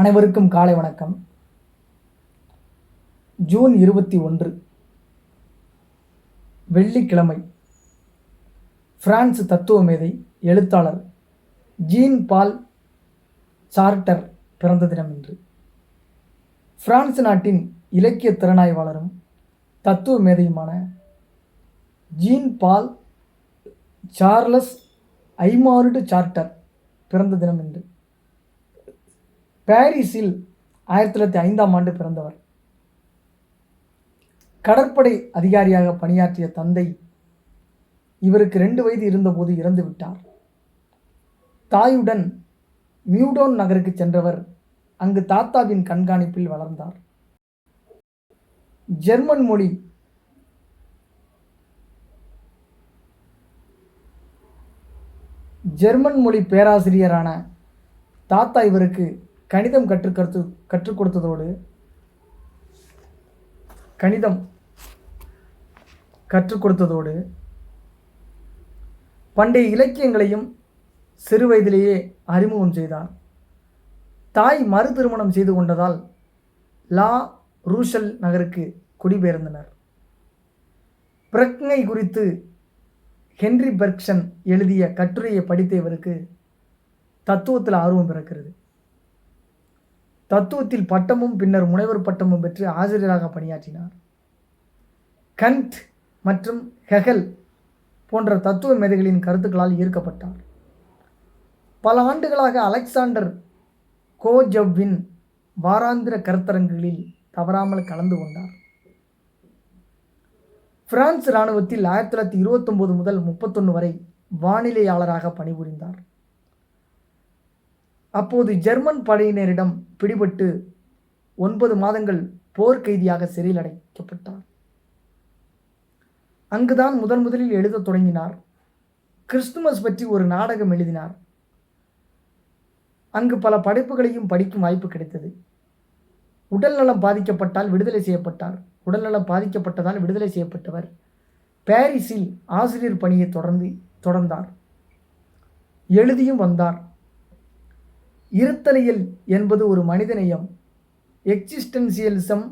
அனைவருக்கும் காலை வணக்கம். ஜூன் இருபத்தி ஒன்று வெள்ளிக்கிழமை பிரான்ஸ் தத்துவ மேதை எழுத்தாளர் ஜீன் பால் சார்ட்டர் பிறந்த தினம் இன்று. பிரான்ஸ் நாட்டின் இலக்கிய திறனாய்வாளரும் தத்துவ மேதையுமான Jean Paul Charles Aymard Sartre பிறந்த தினம் என்று பாரிஸில் ஆயிரத்தி தொள்ளாயிரத்தி ஐந்தாம் ஆண்டு பிறந்தவர். கடற்படை அதிகாரியாக பணியாற்றிய தந்தை இவருக்கு ரெண்டு வயது இருந்தபோது இறந்து விட்டார். தாயுடன் மியூடோன் நகருக்கு சென்றவர் அங்கு தாத்தாவின் கண்காணிப்பில் வளர்ந்தார். ஜெர்மன் மொழி ஜெர்மன் மொழி பேராசிரியரான தாத்தா இவருக்கு கணிதம் கற்றுக் கற்று கற்றுக் கொடுத்ததோடு கணிதம் கற்றுக் கொடுத்ததோடு பண்டைய இலக்கியங்களையும் சிறு வயதிலேயே அறிமுகம் செய்தார். தாய் மறு திருமணம் செய்து கொண்டதால் லா ரூஷல் நகருக்கு குடிபெயர்ந்தனர். பிரக்ஞை குறித்து ஹென்றி பெர்க்சன் எழுதிய கட்டுரையை படித்த இவருக்கு தத்துவத்தில் ஆர்வம் பிறக்கிறது. தத்துவத்தில் பட்டமும் பின்னர் முனைவர் பட்டமும் பெற்று ஆசிரியராக பணியாற்றினார். கண்ட் மற்றும் ஹெகல் போன்ற தத்துவ மேதைகளின் கருத்துக்களால் ஈர்க்கப்பட்டார் பல ஆண்டுகளாக அலெக்சாண்டர் கோஜவ்வின் வாராந்திர கருத்தரங்குகளில் தவறாமல் கலந்து கொண்டார். பிரான்ஸ் இராணுவத்தில் ஆயிரத்தி தொள்ளாயிரத்தி இருபத்தொம்போது முதல் முப்பத்தொன்று வரை வானிலையாளராக பணிபுரிந்தார். அப்போது ஜெர்மன் படையினரிடம் பிடிபட்டு ஒன்பது மாதங்கள் போர்க்கைதியாக சிறையில் அடைக்கப்பட்டார். அங்குதான் முதன் முதலில் எழுதத் தொடங்கினார். கிறிஸ்துமஸ் பற்றி ஒரு நாடகம் எழுதினார். அங்கு பல படைப்புகளையும் படிக்கும் வாய்ப்பு கிடைத்தது. உடல்நலம் பாதிக்கப்பட்டால் விடுதலை செய்யப்பட்டார். உடல்நலம் பாதிக்கப்பட்டதால் விடுதலை செய்யப்பட்டவர் பாரிஸில் ஆசிரியர் பணியை தொடர்ந்து தொடர்ந்தார். எழுதியும் வந்தார். இருத்தலியல் என்பது ஒரு மனிதநேயம். Existentialism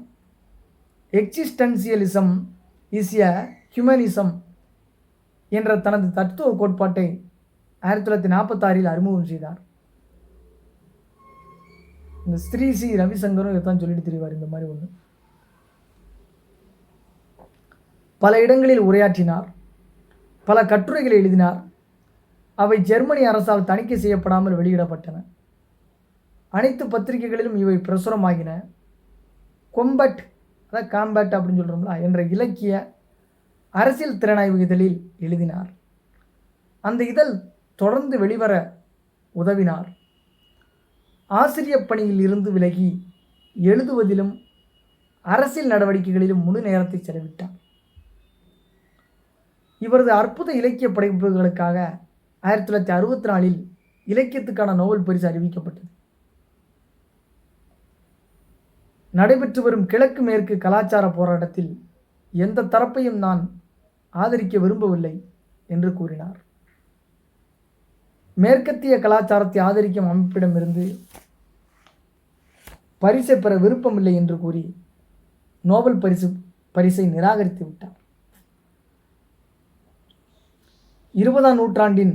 existentialism is a humanism என்ற தனது தத்துவ கோட்பாட்டை ஆயிரத்தி தொள்ளாயிரத்தி நாற்பத்தாறில் அறிமுகம் செய்தார். இந்த ஸ்ரீ சி ரவிசங்கரும் இதைத்தான் சொல்லிட்டு தெரிவார் இந்த மாதிரி ஒன்று பல இடங்களில் உரையாற்றினார். பல கட்டுரைகளை எழுதினார். அவை ஜெர்மனி அரசால் தணிக்கை செய்யப்படாமல் வெளியிடப்பட்டன. அனைத்து பத்திரிகைகளிலும் இவை பிரசுரமாகின. கொம்பட் அதாவது காம்பட் அப்படின்னு சொல்கிறோம்ல என்ற இலக்கிய அரசியல் திறனாய்வு இதழில் எழுதினார். அந்த இதழ் தொடர்ந்து வெளிவர உதவினார். ஆசிரிய பணியில் இருந்து விலகி எழுதுவதிலும் அரசியல் நடவடிக்கைகளிலும் முழு நேரத்தை செலவிட்டார். இவரது அற்புத இலக்கிய படைப்புகளுக்காக ஆயிரத்தி தொள்ளாயிரத்தி அறுபத்தி நாலில் இலக்கியத்துக்கான நோபல் பரிசு அறிவிக்கப்பட்டது. நடைபெற்று வரும் கிழக்கு மேற்கு கலாச்சார போராட்டத்தில் எந்த தரப்பையும் நான் ஆதரிக்க விரும்பவில்லை என்று கூறினார். மேற்கத்திய கலாச்சாரத்தை ஆதரிக்கும் அமைப்பிடமிருந்து பரிசை பெற விருப்பமில்லை என்று கூறி நோபல் பரிசு பரிசை நிராகரித்து விட்டார். இருபதாம் நூற்றாண்டின்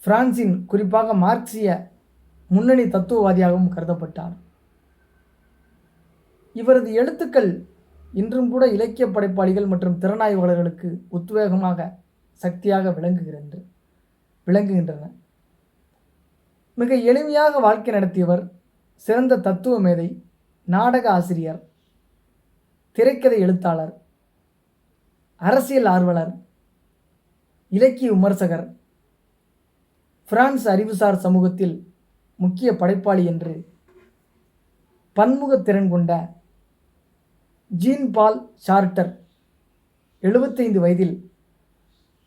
பிரான்சின் குறிப்பாக மார்க்சிய முன்னணி தத்துவவாதியாகவும் கருதப்பட்டார். இவரது எழுத்துக்கள் இன்றும் கூட இலக்கிய படைப்பாளிகள் மற்றும் திறனாய்வாளர்களுக்கு உத்வேகமாக சக்தியாக விளங்குகின்ற விளங்குகின்றன. மிக எளிமையாக வாழ்க்கை நடத்தியவர் சிறந்த தத்துவ மேதை நாடக ஆசிரியர் திரைக்கதை எழுத்தாளர் அரசியல் ஆர்வலர் இலக்கிய விமர்சகர் பிரான்ஸ் அறிவுசார் சமூகத்தில் முக்கிய படைப்பாளி என்று பன்முகத்திறன் கொண்ட ஜீன் பால் சார்ட்டர் எழுபத்தைந்து வயதில்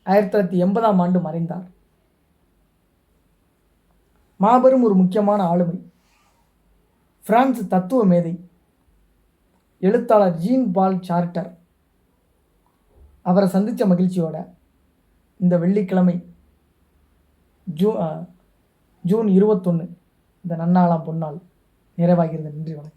ஆயிரத்தி தொள்ளாயிரத்தி எண்பதாம் ஆண்டு மறைந்தார். மாபெரும் ஒரு முக்கியமான ஆளுமை. பிரான்ஸ் தத்துவ மேதை எழுத்தாளர் ஜீன் பால் சார்ட்டர். அவரை சந்தித்த மகிழ்ச்சியோட இந்த வெள்ளிக்கிழமை ஜூ ஜூன் இருபத்தொன்று இந்த நன்னாளாம் பொன்னால் நிறைவாகிறது. நன்றி வணக்கம்.